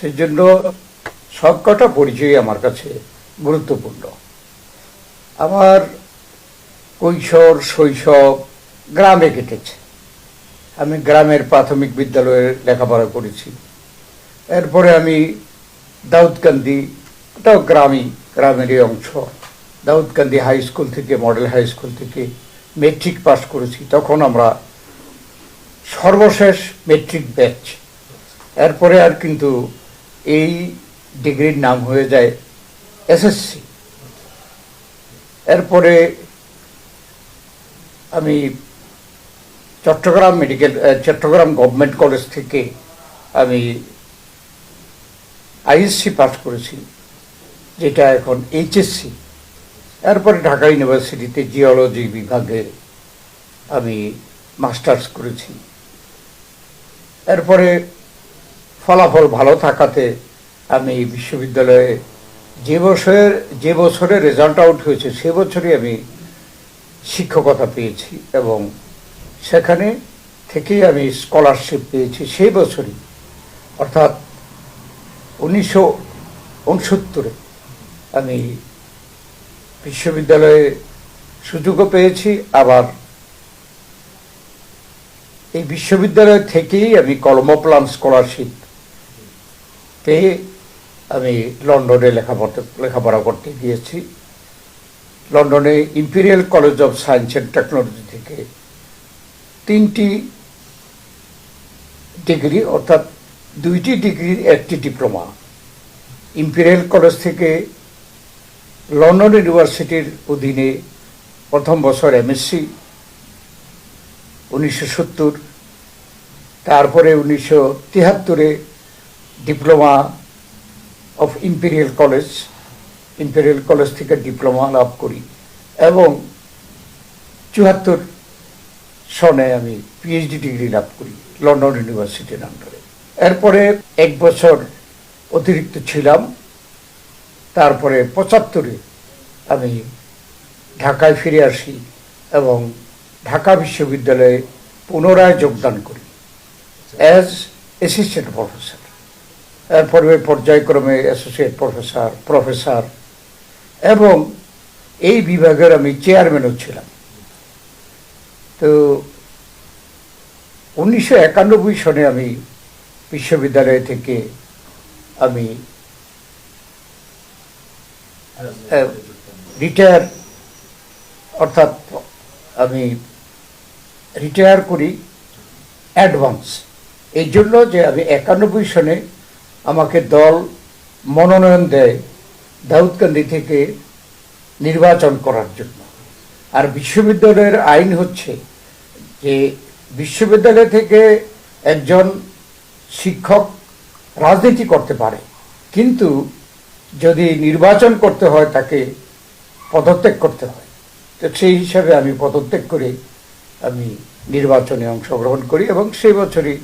সেজন্য সবকটা পরিচয় আমার কাছে গুরুত্বপূর্ণ। আমার কৈশোর, শৈশব গ্রামে কেটেছে। আমি গ্রামের প্রাথমিক বিদ্যালয়ে লেখাপড়া করেছি। এরপরে আমি দাউদকান্দি ওটাও গ্রামই গ্রামেরই অংশ। দাউদকান্দি হাই স্কুল থেকে, মডেল হাই স্কুল থেকে মেট্রিক পাস করেছি। তখন আমরা সর্বশেষ মেট্রিক ব্যাচ। এরপরে আর কিন্তু এই ডিগ্রির নাম হয়ে যায় এসএসসি এরপরে আমি Chittagong medical Chittagong government college থেকে আমি আইএসসি পাস করেছি, যেটা এখন এইচএসসি এরপরে ঢাকা ইউনিভার্সিটিতে জিওলজি বিভাগে আমি মাস্টার্স করেছি। এরপরে ফলাফল ভালো থাকাতে আমি বিশ্ববিদ্যালয়ে যে বছরের, যে বছরে রেজাল্ট আউট হয়েছে, সে বছরই আমি শিক্ষকতা পেয়েছি এবং সেখানে থেকেই আমি স্কলারশিপ পেয়েছি, সেই বছরই। অর্থাৎ উনিশশো উনসত্তরে আমি বিশ্ববিদ্যালয়ে সুযোগও পেয়েছি, আবার এই বিশ্ববিদ্যালয় থেকেই আমি কলমপ্লান স্কলারশিপ পেয়ে আমি লন্ডনে লেখাপড়া লেখাপড়া করতে গিয়েছি। লন্ডনে Imperial College of Science and Technology থেকে তিনটি ডিগ্রি, অর্থাৎ দুইটি ডিগ্রির একটি ডিপ্লোমা। ইম্পিরিয়াল কলেজ থেকে লন্ডন ইউনিভার্সিটির অধীনে প্রথম বছর এমএসসি উনিশশো সত্তর, তারপরে উনিশশো তিয়াত্তরে diploma of Imperial College Imperial College থেকে ডিপ্লোমা লাভ করি। এবং চুয়াত্তর সনে আমি পিএইচডি ডিগ্রি লাভ করি লন্ডন ইউনিভার্সিটির আন্ডারে এরপরে এক বছর অতিরিক্ত ছিলাম, তারপরে পঁচাত্তরে আমি ঢাকায় ফিরে আসি এবং ঢাকা বিশ্ববিদ্যালয়ে পুনরায় যোগদান করি। অ্যাজ অ্যাসিস্ট্যান্ট প্রফেসর এরপরে পর্যায়ক্রমে অ্যাসোসিয়েট প্রফেসর প্রফেসর এবং এই বিভাগের আমি চেয়ারম্যানও ছিলাম। তো উনিশশো একানব্বই সনে আমি বিশ্ববিদ্যালয় থেকে আমি রিটায়ার অর্থাৎ আমি রিটায়ার করি অ্যাডভান্স এই জন্য যে আমি একানব্বই সনে আমাকে দল মনোনয়ন দেয় দাউদকান্দি থেকে নির্বাচন করার জন্য। আর বিশ্ববিদ্যালয়ের আইন হচ্ছে যে বিশ্ববিদ্যালয় থেকে একজন শিক্ষক রাজনীতি করতে পারে, কিন্তু যদি নির্বাচন করতে হয় তাকে পদত্যাগ করতে হয়। তো সেই হিসাবে আমি পদত্যাগ করে আমি নির্বাচনে অংশগ্রহণ করি এবং সেই বছরই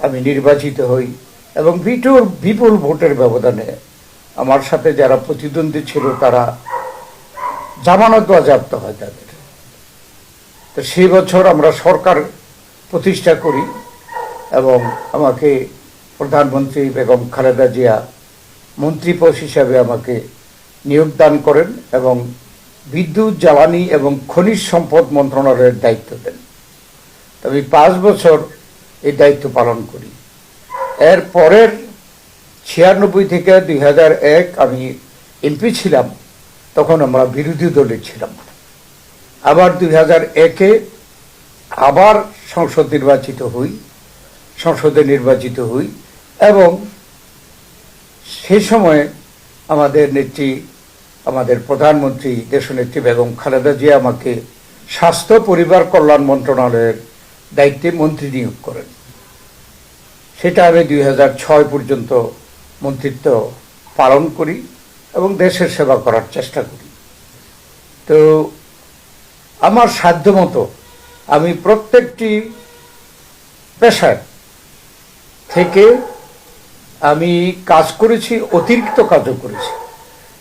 আমি নির্বাচিত হই এবং বিপুল বিপুল ভোটের ব্যবধানে আমার সাথে যারা প্রতিদ্বন্দ্বী ছিল তারা জামানত বাজেয়াপ্ত হয় তাদের। তো সেই বছর আমরা সরকার প্রতিষ্ঠা করি এবং আমাকে প্রধানমন্ত্রী বেগম খালেদা জিয়া মন্ত্রী পোষ হিসাবে আমাকে নিয়োগদান করেন এবং বিদ্যুৎ, জ্বালানি এবং খনিজ সম্পদ মন্ত্রণালয়ের দায়িত্ব দেন। তো আমি পাঁচ বছর এই দায়িত্ব পালন করি। এর পরের ছিয়ানব্বই থেকে দুই হাজার এক আমি এমপি ছিলাম, তখন আমরা বিরোধী দলে ছিলাম। আবার দুই হাজার একে আবার সংসদ নির্বাচিত হই, সংসদে নির্বাচিত হই এবং সে সময়ে আমাদের নেত্রী, আমাদের প্রধানমন্ত্রী, দেশনেত্রী বেগম খালেদা জিয়া আমাকে স্বাস্থ্য পরিবার কল্যাণ মন্ত্রণালয়ের দায়িত্বে মন্ত্রী নিয়োগ করেন। সেটা আমি দুই ছয় পর্যন্ত মন্ত্রিত্ব পালন করি এবং দেশের সেবা করার চেষ্টা করি। তো আমার সাধ্যমতো আমি প্রত্যেকটি পেশার থেকে আমি কাজ করেছি, অতিরিক্ত কাজও করেছি।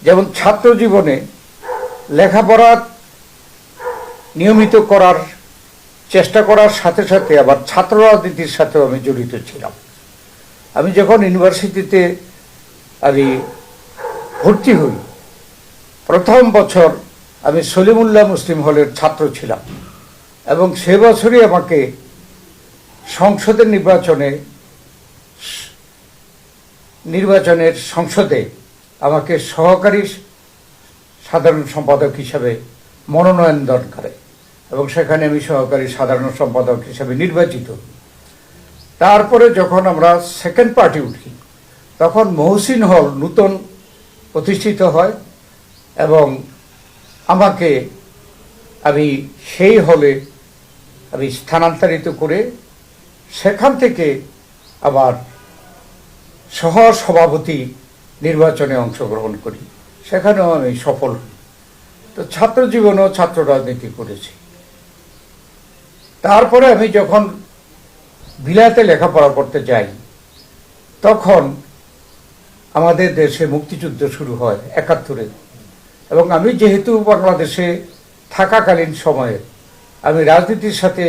যেমন ছাত্র জীবনে লেখাপড়া নিয়মিত করার চেষ্টা করার সাথে সাথে আবার ছাত্র রাজনীতির সাথেও আমি জড়িত ছিলাম। আমি যখন ইউনিভার্সিটিতে আমি ভর্তি হই, প্রথম বছর আমি সলিমুল্লাহ মুসলিম হলের ছাত্র ছিলাম এবং সে বছরই আমাকে সংসদের নির্বাচনে নির্বাচনের সংসদে আমাকে সহকারী সাধারণ সম্পাদক হিসাবে মনোনয়ন দান করে এবং সেখানে আমি সহকারী সাধারণ সম্পাদক হিসাবে নির্বাচিত। তারপরে যখন আমরা সেকেন্ড পার্টি উঠি, তখন মহসিন হল নূতন প্রতিষ্ঠিত হয় এবং আমাকে আমি সেই হলে আমি স্থানান্তরিত করে সেখান থেকে আবার সহ সভাপতি নির্বাচনে অংশগ্রহণ করি। সেখানেও আমি সফল হই। তো ছাত্র জীবনেও ছাত্র রাজনীতি করেছি। তারপরে আমি যখন বিলাতে লেখাপড়া করতে যাই, তখন আমাদের দেশে মুক্তিযুদ্ধ শুরু হয় একাত্তরে। এবং আমি যেহেতু বাংলাদেশে থাকাকালীন সময়ে আমি রাজনীতির সাথে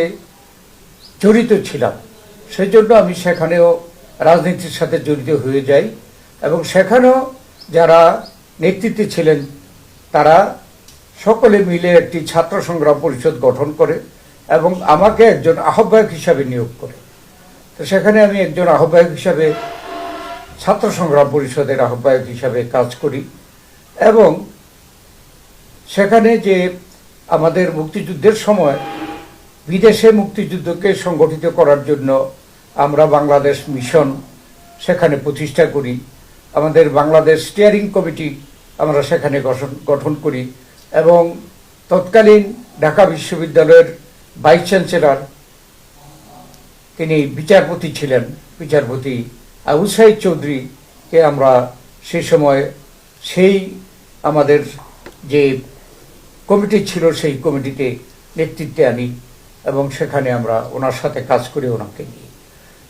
জড়িত ছিলাম সেই জন্য আমি সেখানেও রাজনীতির সাথে জড়িত হয়ে যাই এবং সেখানেও যারা নেতৃত্বে ছিলেন, তারা সকলে মিলে একটি ছাত্র সংগ্রাম পরিষদ গঠন করে এবং আমাকে একজন আহ্বায়ক হিসাবে নিয়োগ করে। তো সেখানে আমি একজন আহ্বায়ক হিসাবে, ছাত্র সংগ্রাম পরিষদের আহ্বায়ক হিসাবে কাজ করি। এবং সেখানে যে আমাদের মুক্তিযুদ্ধের সময় বিদেশে মুক্তিযুদ্ধকে সংগঠিত করার জন্য আমরা বাংলাদেশ মিশন সেখানে প্রতিষ্ঠা করি। আমাদের বাংলাদেশ স্টিয়ারিং কমিটি আমরা সেখানে গঠন গঠন করি। এবং তৎকালীন ঢাকা বিশ্ববিদ্যালয়ের ভাইস চ্যান্সেলর তিনি বিচারপতি ছিলেন, বিচারপতি আবু সাইদ চৌধুরীকে আমরা সে সময় সেই আমাদের যে কমিটি ছিল সেই কমিটিতে নেতৃত্বে আনি এবং সেখানে আমরা ওনার সাথে কাজ করি ওনাকে নিয়ে।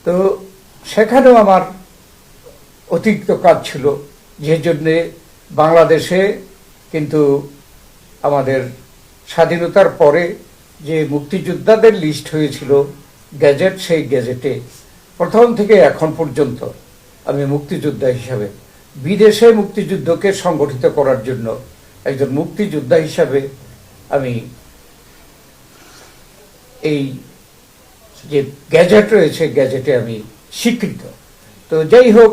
তো সেখানেও আমার অতিরিক্ত কাজ ছিল, যে জন্যে বাংলাদেশে কিন্তু আমাদের স্বাধীনতার পরে যে মুক্তিযোদ্ধাদের লিস্ট হয়েছিল গ্যাজেট সেই গ্যাজেটে। প্রথম থেকে এখন পর্যন্ত আমি মুক্তিযোদ্ধা হিসাবে বিদেশে মুক্তিযুদ্ধকে সংগঠিত করার জন্য একজন মুক্তিযোদ্ধা হিসাবে আমি এই যে গ্যাজেট রয়েছে, গ্যাজেটে আমি স্বীকৃত। তো যাই হোক,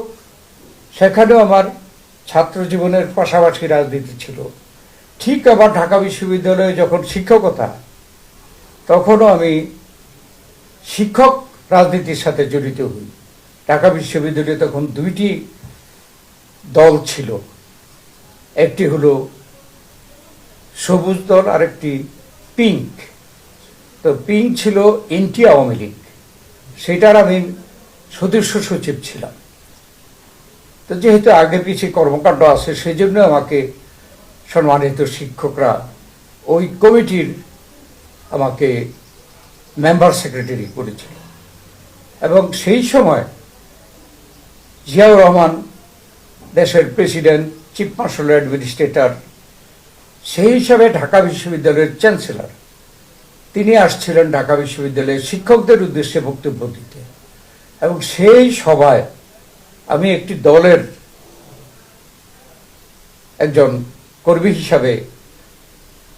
সেখানেও আমার ছাত্র জীবনের পাশাপাশি রাজনীতি ছিল। ঠিক আবার ঢাকা বিশ্ববিদ্যালয়ে যখন শিক্ষকতা, তখনও আমি শিক্ষক রাজনীতির সাথে জড়িত হই। ঢাকা বিশ্ববিদ্যালয়ে তখন দুইটি দল ছিল। একটি হলো সবুজ দল আর একটি পিঙ্ক। তো পিঙ্ক ছিল এনটি আওয়ামী লীগ। সেটার আমি সদস্য সচিব ছিলাম। তো যেহেতু আগে পিছিয়ে কর্মকাণ্ড আছে সেই জন্য আমাকে সম্মানিত শিক্ষকরা ওই কমিটির আমাকে মেম্বার সেক্রেটারি করেছিল। এবং সেই সময় জিয়াউর রহমান, দেশের প্রেসিডেন্ট, চিফ মার্শাল অ্যাডমিনিস্ট্রেটর, সেই হিসাবে ঢাকা বিশ্ববিদ্যালয়ের চ্যান্সেলর, তিনি আসছিলেন ঢাকা বিশ্ববিদ্যালয়ের শিক্ষকদের উদ্দেশ্যে বক্তব্য দিতে। এবং সেই সভায় আমি একটি দলের একজন কর্মী হিসাবে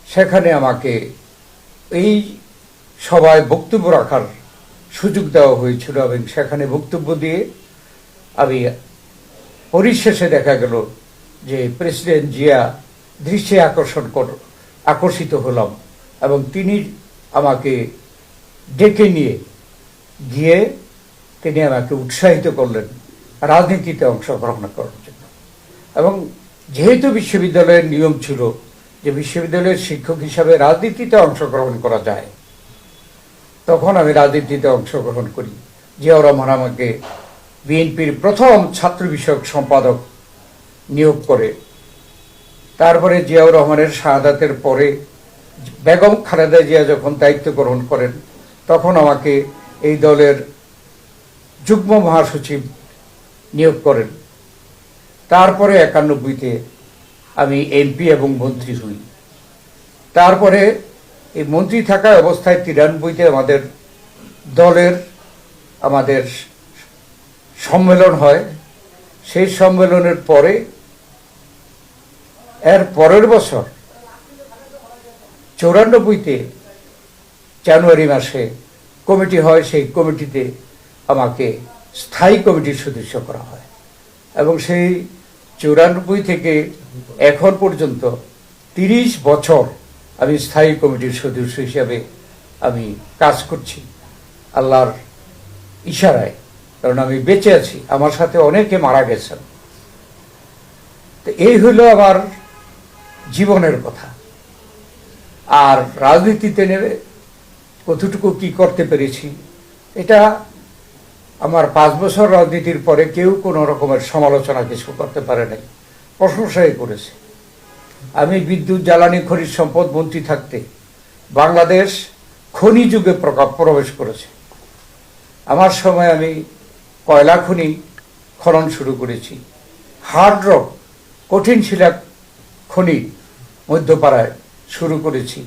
সেখানে আমাকে এই সভায় বক্তব্য রাখার সুযোগ দেওয়া হয়েছিল এবং সেখানে বক্তব্য দিয়ে আমি পরিশেষে দেখা গেল যে প্রেসিডেন্ট জিয়া দৃশ্যে আকর্ষণ কর, আকর্ষিত হলাম এবং তিনি আমাকে ডেকে নিয়ে গিয়ে তিনি আমাকে উৎসাহিত করলেন, রাজনীতিতে অংশগ্রহণ করার জন্য। এবং যেহেতু বিশ্ববিদ্যালয়ের নিয়ম ছিল যে বিশ্ববিদ্যালয়ের শিক্ষক হিসাবে রাজনীতিতে অংশগ্রহণ করা যায় তখন আমি রাজনীতিতে অংশগ্রহণ করি। জিয়াউর রহমান আমাকে বিএনপির প্রথম ছাত্র বিষয়ক সম্পাদক নিয়োগ করে। তারপরে জিয়াউর রহমানের শাহাদাতের পরে বেগম খালেদা জিয়া যখন দায়িত্ব গ্রহণ করেন, তখন আমাকে এই দলের যুগ্ম মহাসচিব নিয়োগ করেন। তারপরে একানব্বইতে আমি এমপি এবং মন্ত্রী হই। তারপরে এই মন্ত্রী থাকা অবস্থায় তিরানব্বইতে আমাদের দলের আমাদের সম্মেলন হয়। সেই সম্মেলনের পরে, এর পরের বছর, চৌরানব্বইতে জানুয়ারি মাসে কমিটি হয়, সেই কমিটিতে আমাকে স্থায়ী কমিটির সদস্য করা হয়। এবং সেই চৌরানব্বই থেকে এখন পর্যন্ত তিরিশ বছর আমি স্থায়ী কমিটির সদস্য হিসাবে আমি কাজ করছি আল্লাহর ইশারায়, কারণ আমি বেঁচে আছি, আমার সাথে অনেকে মারা গেছেন। তো এই হলো আমার জীবনের কথা। আর রাজনীতিতে নেবে, কতটুকু কি করতে পেরেছি, এটা আমার পাঁচ বছর রাজনীতির পরে কেউ কোনো রকমের সমালোচনা কিছু করতে পারে নাই। প্রশংসাই করেছে। আমি বিদ্যুৎ, জ্বালানি, খনিজ সম্পদ মন্ত্রী থাকতে বাংলাদেশ খনি যুগে প্রবেশ করেছে। আমার সময় আমি কয়লা খনি খনন শুরু করেছি। হার্ড রক, কঠিন শিলা খনি মধ্যপাড়ায় শুরু করেছি।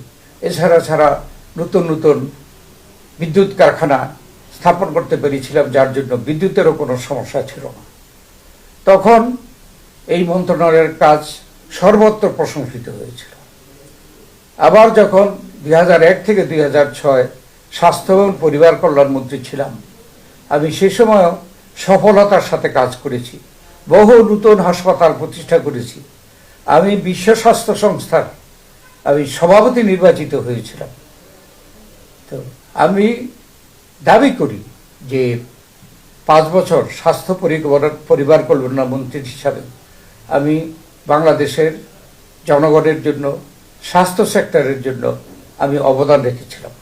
এছাড়া, ছাড়া নতুন নতুন বিদ্যুৎ কারখানা স্থাপন করতে পেরেছিলাম, যার জন্য বিদ্যুতেরও কোনো সমস্যা ছিল না। তখন এই মন্ত্রণালয়ের কাজ সর্বত্র প্রশংসিত হয়েছিল। আবার যখন দুই থেকে দুই স্বাস্থ্য এবং পরিবার কল্যাণ মন্ত্রী ছিলাম, আমি সে সময়ও সফলতার সাথে কাজ করেছি, বহু নতুন হাসপাতাল প্রতিষ্ঠা করেছি। আমি বিশ্ব স্বাস্থ্য সংস্থার, আমি সভাপতি নির্বাচিত হয়েছিলাম। তো আমি দাবি করি যে পাঁচ বছর স্বাস্থ্য পরিবার পরিবার কল্যাণ মন্ত্রী হিসাবে আমি বাংলাদেশের জনগণের জন্য স্বাস্থ্য সেক্টরের জন্য আমি অবদান রেখেছিলাম।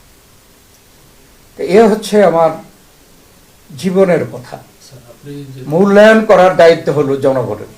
তো এ হচ্ছে আমার জীবনের কথা। মূল্যায়ন করার দায়িত্ব হলো জনগণের।